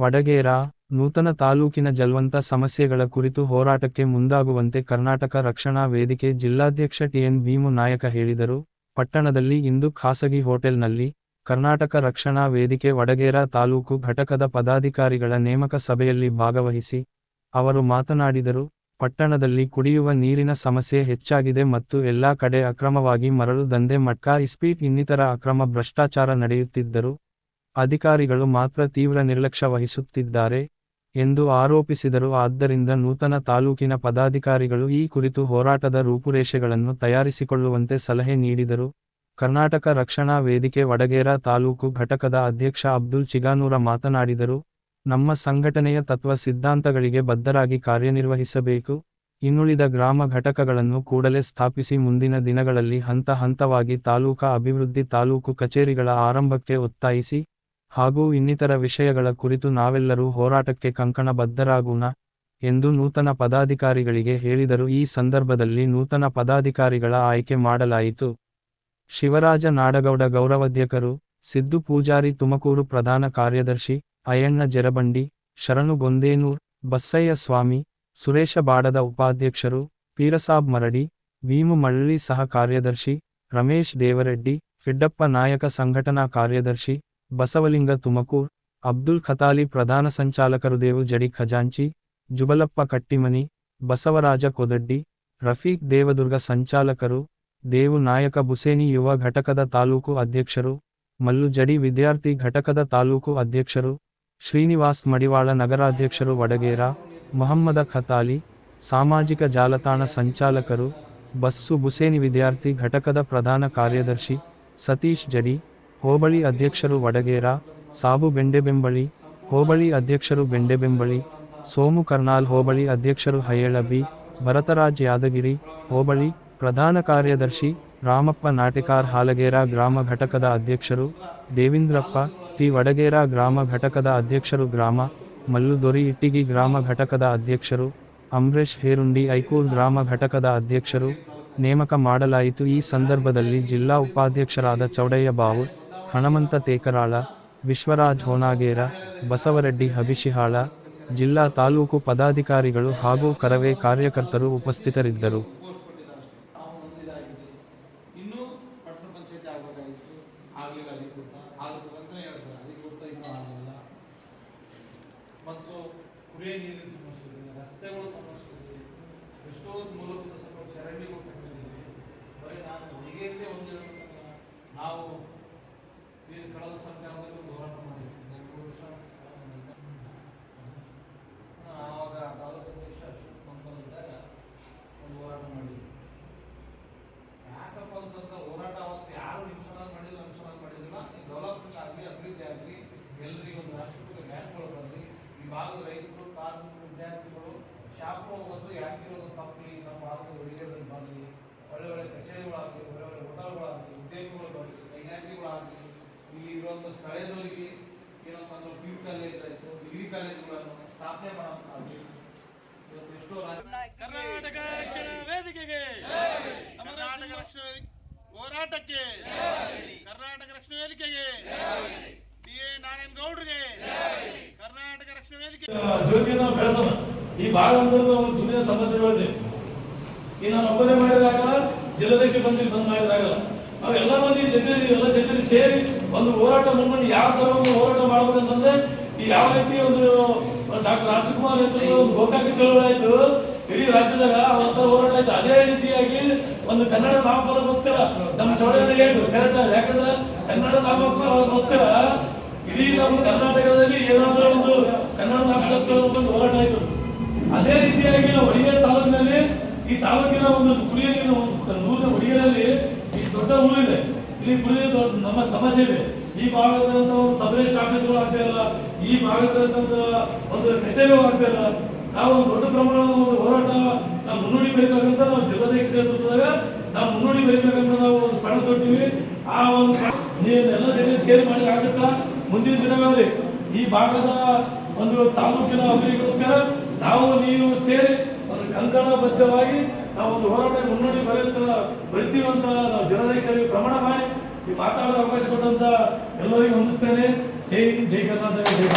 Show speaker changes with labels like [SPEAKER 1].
[SPEAKER 1] ವಡಗೇರ, ನೂತನ ತಾಲೂಕಿನ ಜಲ್ವಂತ ಸಮಸ್ಯೆಗಳ ಕುರಿತು ಹೋರಾಟಕ್ಕೆ ಮುಂದಾಗುವಂತೆ ಕರ್ನಾಟಕ ರಕ್ಷಣಾ ವೇದಿಕೆ ಜಿಲ್ಲಾಧ್ಯಕ್ಷ ಟಿಎನ್ ಭೀಮು ನಾಯಕ ಹೇಳಿದರು. ಪಟ್ಟಣದಲ್ಲಿ ಇಂದು ಖಾಸಗಿ ಹೋಟೆಲ್ನಲ್ಲಿ ಕರ್ನಾಟಕ ರಕ್ಷಣಾ ವೇದಿಕೆ ವಡಗೇರ ತಾಲೂಕು ಘಟಕದ ಪದಾಧಿಕಾರಿಗಳ ನೇಮಕ ಸಭೆಯಲ್ಲಿ ಭಾಗವಹಿಸಿ ಅವರು ಮಾತನಾಡಿದರು. ಪಟ್ಟಣದಲ್ಲಿ ಕುಡಿಯುವ ನೀರಿನ ಸಮಸ್ಯೆ ಹೆಚ್ಚಾಗಿದೆ ಮತ್ತು ಎಲ್ಲಾ ಕಡೆ ಅಕ್ರಮವಾಗಿ ಮರಳು ದಂಧೆ, ಮಟ್ಕಾ, ಇಸ್ಪೀಟ್ ಇನ್ನಿತರ ಅಕ್ರಮ ಭ್ರಷ್ಟಾಚಾರ ನಡೆಯುತ್ತಿದ್ದರು. ಅಧಿಕಾರಿಗಳು ಮಾತ್ರ ತೀವ್ರ ನಿರ್ಲಕ್ಷ್ಯ ವಹಿಸುತ್ತಿದ್ದಾರೆ ಎಂದು ಆರೋಪಿಸಿದರು. ಆದ್ದರಿಂದ ನೂತನ ತಾಲೂಕಿನ ಪದಾಧಿಕಾರಿಗಳು ಈ ಕುರಿತು ಹೋರಾಟದ ರೂಪುರೇಷೆಗಳನ್ನು ತಯಾರಿಸಿಕೊಳ್ಳುವಂತೆ ಸಲಹೆ ನೀಡಿದರು. ಕರ್ನಾಟಕ ರಕ್ಷಣಾ ವೇದಿಕೆ ವಡಗೇರ ತಾಲೂಕು ಘಟಕದ ಅಧ್ಯಕ್ಷ ಅಬ್ದುಲ್ ಚಿಗಾನೂರ ಮಾತನಾಡಿದರು, ನಮ್ಮ ಸಂಘಟನೆಯ ತತ್ವ ಸಿದ್ಧಾಂತಗಳಿಗೆ ಬದ್ಧರಾಗಿ ಕಾರ್ಯನಿರ್ವಹಿಸಬೇಕು. ಇನ್ನುಳಿದ ಗ್ರಾಮ ಘಟಕಗಳನ್ನು ಕೂಡಲೇ ಸ್ಥಾಪಿಸಿ ಮುಂದಿನ ದಿನಗಳಲ್ಲಿ ಹಂತ ಹಂತವಾಗಿ ತಾಲೂಕಾ ಅಭಿವೃದ್ಧಿ ತಾಲೂಕು ಕಚೇರಿಗಳ ಆರಂಭಕ್ಕೆ ಒತ್ತಾಯಿಸಿ. ಹಾಗೂ ಇನ್ನಿತರ ವಿಷಯಗಳ ಕುರಿತು ನಾವೆಲ್ಲರೂ ಹೋರಾಟಕ್ಕೆ ಕಂಕಣಬದ್ಧರಾಗೋಣ ಎಂದು ನೂತನ ಪದಾಧಿಕಾರಿಗಳಿಗೆ ಹೇಳಿದರು. ಈ ಸಂದರ್ಭದಲ್ಲಿ ನೂತನ ಪದಾಧಿಕಾರಿಗಳ ಆಯ್ಕೆ ಮಾಡಲಾಯಿತು. ಶಿವರಾಜ ನಾಡಗೌಡ ಗೌರವಾಧ್ಯಕ್ಷರು, ಸಿದ್ದು ಪೂಜಾರಿ ತುಮಕೂರು ಪ್ರಧಾನ ಕಾರ್ಯದರ್ಶಿ, ಅಯ್ಯಣ್ಣ ಜರಬಂಡಿ, ಶರಣು ಗೊಂದೇನೂರ್, ಬಸ್ಸಯ್ಯ ಸ್ವಾಮಿ, ಸುರೇಶ ಬಾಡದ ಉಪಾಧ್ಯಕ್ಷರು, ಪೀರಸಾಬ್ ಮರಡಿ, ಭೀಮು ಮಳ್ಳಿ ಸಹ ಕಾರ್ಯದರ್ಶಿ, ರಮೇಶ್ ದೇವರೆಡ್ಡಿ ಫಿಡ್ಡಪ್ಪ ನಾಯಕ ಸಂಘಟನಾ ಕಾರ್ಯದರ್ಶಿ ಬಸವಲಿಂಗ ತುಮಕೂರ್, ಅಬ್ದುಲ್ ಖತಾಲಿ ಪ್ರಧಾನ ಸಂಚಾಲಕರು ದೇವು ಜಡಿ ಖಜಾಂಚಿ, ಜುಬಲಪ್ಪ ಕಟ್ಟಿಮನಿ, ಬಸವರಾಜ ಕೊದಡ್ಡಿ, ರಫೀಕ್ ದೇವದುರ್ಗ ಸಂಚಾಲಕರು, ದೇವು ನಾಯಕ ಬುಸೇನಿ ಯುವ ಘಟಕದ ತಾಲೂಕು ಅಧ್ಯಕ್ಷರು, ಮಲ್ಲು ಜಡಿ ವಿದ್ಯಾರ್ಥಿ ಘಟಕದ ತಾಲೂಕು ಅಧ್ಯಕ್ಷರು, ಶ್ರೀನಿವಾಸ್ ಮಡಿವಾಳ ನಗರಾಧ್ಯಕ್ಷರು ವಡಗೇರ, ಮೊಹಮ್ಮದ ಖತಾಲಿ, ಸಾಮಾಜಿಕ ಜಾಲತಾಣ ಸಂಚಾಲಕರು, ಬಸ್ಸು ಬುಸೇನಿ ವಿದ್ಯಾರ್ಥಿ ಘಟಕದ ಪ್ರಧಾನ ಕಾರ್ಯದರ್ಶಿ, ಸತೀಶ್ ಜಡಿ ಹೋಬಳಿ ಅಧ್ಯಕ್ಷರು ವಡಗೇರ, ಸಾಬು ಬೆಂಡೆಬೆಂಬಳಿ, ಹೋಬಳಿ ಅಧ್ಯಕ್ಷರು ಬೆಂಡೆಬೆಂಬಳಿ, ಸೋಮು ಕರ್ನಾಲ್ ಹೋಬಳಿ ಅಧ್ಯಕ್ಷರು ಹಯೇಳ ಬಿ, ಭರತರಾಜ್ ಯಾದಗಿರಿ ಹೋಬಳಿ, ಪ್ರಧಾನ ಕಾರ್ಯದರ್ಶಿ ರಾಮಪ್ಪ ನಾಟಿಕಾರ್ ಹಾಲಗೇರ ಗ್ರಾಮ ಘಟಕದ ಅಧ್ಯಕ್ಷರು ದೇವಿಂದ್ರಪ್ಪ, ಟಿ ವಡಗೇರ ಗ್ರಾಮ ಘಟಕದ ಅಧ್ಯಕ್ಷರು ಗ್ರಾಮ ಮಲ್ಲುದೊರಿ ಇಟ್ಟಿಗಿ ಗ್ರಾಮ ಘಟಕದ ಅಧ್ಯಕ್ಷರು ಅಂಬ್ರೇಶ್ ಹೇರುಂಡಿ ಐಕೂರ್ ಗ್ರಾಮ ಘಟಕದ ಅಧ್ಯಕ್ಷರು ನೇಮಕ ಮಾಡಲಾಯಿತು ಈ ಸಂದರ್ಭದಲ್ಲಿ ಜಿಲ್ಲಾ ಉಪಾಧ್ಯಕ್ಷರಾದ ಚೌಡಯ್ಯ ಬಾವು ಹಣಮಂತ ತೇಕರಾಳ ವಿಶ್ವರಾಜ್ ಹೋನಾಗೇರ ಬಸವರೆಡ್ಡಿ ಹಬಿಶಿಹಾಳ ಜಿಲ್ಲಾ ತಾಲೂಕು ಪದಾಧಿಕಾರಿಗಳು ಹಾಗೂ ಕರವೇ ಕಾರ್ಯಕರ್ತರು ಉಪಸ್ಥಿತರಿದ್ದರು.
[SPEAKER 2] ಕಳೆದ ಸರ್ಕಾರದಲ್ಲಿ ಹೋರಾಟ ಮಾಡಿದ್ವಿ ಆ, ಆವಾಗ ತಾಲೂಕು ಅಧ್ಯಕ್ಷ ಅಶೋಕ್ ಮಂಕಲ್ ಒಂದು ಹೋರಾಟ ಮಾಡಿದ್ವಿ ಯಾಕಪ್ಪ ಅಂತಂದ್ರೆ ಹೋರಾಟ ಅವತ್ತು ಯಾರು ನಿಮಿಷನಾಗ ಮಾಡಿಲ್ಲ ನಿಮಿಷನಾಗ ಮಾಡಿದಿಲ್ಲ ಈ ಡೆವಲಪ್ಮೆಂಟ್ ಆಗಲಿ ಅಭಿವೃದ್ಧಿ ಆಗಲಿ ಎಲ್ಲರಿಗೂ ಒಂದು ರಾಷ್ಟ್ರೀಯ ಗ್ಯಾಸ್ಗಳು ಬರಲಿ. ಈ ಭಾಗದ ರೈತರು ಕಾರ್ಮಿಕರು ವಿದ್ಯಾರ್ಥಿಗಳು ಶಾಪು ಹೋಗೋದು ಯಾಕೆ ತಪ್ಪಲಿ ನಮ್ಮ ಭಾಗದ ಹುಡುಗಿಯರಲ್ಲಿ ಬರಲಿ. ಒಳ್ಳೆ ಒಳ್ಳೆ ಕಚೇರಿಗಳಾಗಲಿ ಒಳ್ಳೆ ಒಳ್ಳೆ ಹೋಟೆಲ್ಗಳಾಗಲಿ ಇರುವಂಥ ಸ್ಥಳೀಯದವರಿಗೆ ಏನಪ್ಪ ಅಂದ್ರೆ ಪಿ ಯು ಕಾಲೇಜ್ ಆಯಿತು ಡಿಗ್ರಿ ಕಾಲೇಜುಗಳನ್ನು ಸ್ಥಾಪನೆ ಮಾಡೋಕ್ಕಾಗಲಿ ಇವತ್ತು ಎಷ್ಟೋ
[SPEAKER 3] ಕರ್ನಾಟಕ ರಕ್ಷಣಾ ವೇದಿಕೆಗೆ
[SPEAKER 4] ಕರ್ನಾಟಕ ರಕ್ಷಣಾ ವೇದಿಕೆ ಹೋರಾಟಕ್ಕೆ ಕರ್ನಾಟಕ ರಕ್ಷಣಾ ವೇದಿಕೆಗೆ ಬಿ ಎ ನಾರಾಯಣಗೌಡ್ರಿಗೆ ಕರ್ನಾಟಕ ರಕ್ಷಣಾ ವೇದಿಕೆ
[SPEAKER 3] ಜ್ಯೋತಿಯನ್ನು ಬೆಳೆಸೋಣ ಈ ಭಾಗದಲ್ಲಿ ಒಂದು ದುನಿಯಾ ಸಮಸ್ಯೆಗಳಿದೆ. ಈ ನಾನು ಒಬ್ಬನೇ ಮಾಡಿದಾಗಲ್ಲ ಜಿಲ್ಲಾಧ್ಯಕ್ಷ ಬಂದು ಬಂದ್ ಮಾಡಿದಾಗಲ್ಲ ನಾವು ಎಲ್ಲ ಮಂದಿ ಜನರಿಗೆ ಎಲ್ಲ ಜನರಿಗೆ ಸೇರಿ ಒಂದು ಹೋರಾಟ ಮುನ್ಕೊಂಡು ಯಾವ ತರ ಒಂದು ಹೋರಾಟ ಮಾಡ್ಬೇಕಂತಂದ್ರೆ ಈ ಯಾವ ರೀತಿ ಒಂದು ಡಾಕ್ಟರ್ ರಾಜ್ಕುಮಾರ್ ನೇತೃತ್ವದ ಒಂದು ಗೋಕಾಕ ಚಳವಳಿ ಆಯ್ತು, ಇಡೀ ರಾಜ್ಯದಾಗ ಒಂಥರ ಹೋರಾಟ ಆಯ್ತು. ಅದೇ ರೀತಿಯಾಗಿ ಒಂದು ಕನ್ನಡ ನಾಮಫಲಕ್ಕೋಸ್ಕರ ನಮ್ಮ ಚಳವಳಿ ಏನು ಕರೆಕ್ಟ್ ಯಾಕಂದ್ರೆ ಕನ್ನಡ ನಾಮಫಲಕ್ಕೋಸ್ಕರ ಇಡೀ ನಮ್ಮ ಕರ್ನಾಟಕದಲ್ಲಿ ಏನಾದರೂ ಒಂದು ಕನ್ನಡ ನಾಮಕ್ಕೋಸ್ಕರ ಒಂದು ಹೋರಾಟ ಆಯ್ತು. ಅದೇ ರೀತಿಯಾಗಿ ನಾವು ಒಡಿಗೆ ತಾಲೂಕಿನಲ್ಲಿ ಈ ತಾಲೂಕಿನ ಒಂದು ಕುಡಿಯ ನೀರಿನ ಒಂದು ನೂರಿನ ಒಡಿಗೆನಲ್ಲಿ ಈ ದೊಡ್ಡ ಊರಿದೆ. ಇಲ್ಲಿ ಕುಡಿಯೋದು ನಮ್ಮ ಸಮಸ್ಯೆ ಇದೆ ಈ ಭಾಗದಂತ ಒಂದು ಸಭೆ ಆಫೀಸ್ಗಳು ಆಗ್ತಾ ಇಲ್ಲ. ಈ ಭಾಗದಂತ ಒಂದು ಕಚೇರಿ ಆಗ್ತಾ ಇಲ್ಲ. ನಾವು ಒಂದು ದೊಡ್ಡ ಪ್ರಮಾಣದ ಒಂದು ಹೋರಾಟ ನಾವು ಮುನ್ನುಡಿ ಬರೀಬೇಕಂತ ನಾವು ಜಿಲ್ಲಾಧ್ಯಕ್ಷ ನೇತೃತ್ವದಾಗ ನಾವು ಮುನ್ನುಡಿ ಬರೀಬೇಕಂತ ನಾವು ಒಂದು ಪಣ ತೊಟ್ಟಿವಿ. ಆ ಒಂದು ನೀವೆಲ್ಲ ಜನ ಸೇರಿ ಮಾಡ್ಲಿಕ್ಕೆ ಆಗುತ್ತಾ? ಮುಂದಿನ ದಿನಗಳಲ್ಲಿ ಈ ಭಾಗದ ಒಂದು ತಾಲೂಕಿನ ಅಭಿವೃದ್ಧಿಗೋಸ್ಕರ ನಾವು ನೀವು ಸೇರಿ ಒಂದು ಕಂಕಣಬದ್ಧವಾಗಿ ನಾವು ಒಂದು ಹೋರಾಟ ಮುನ್ನುಡಿ ಬರೆಯುತ್ತ ಬರಿತೀವಂತ ನಾವು ಜನರೇಶರಿಗೆ ಪ್ರಮಾಣ ಮಾಡಿ ಈ ಮಾತಾಡೋ ಅವಕಾಶ ಕೊಟ್ಟಂತ ಎಲ್ಲರಿಗೂ ಹೊಂದಿಸ್ತೇನೆ ಜೈ ಜೈ ಕರ್ನಾಟಕ, ಜೈ.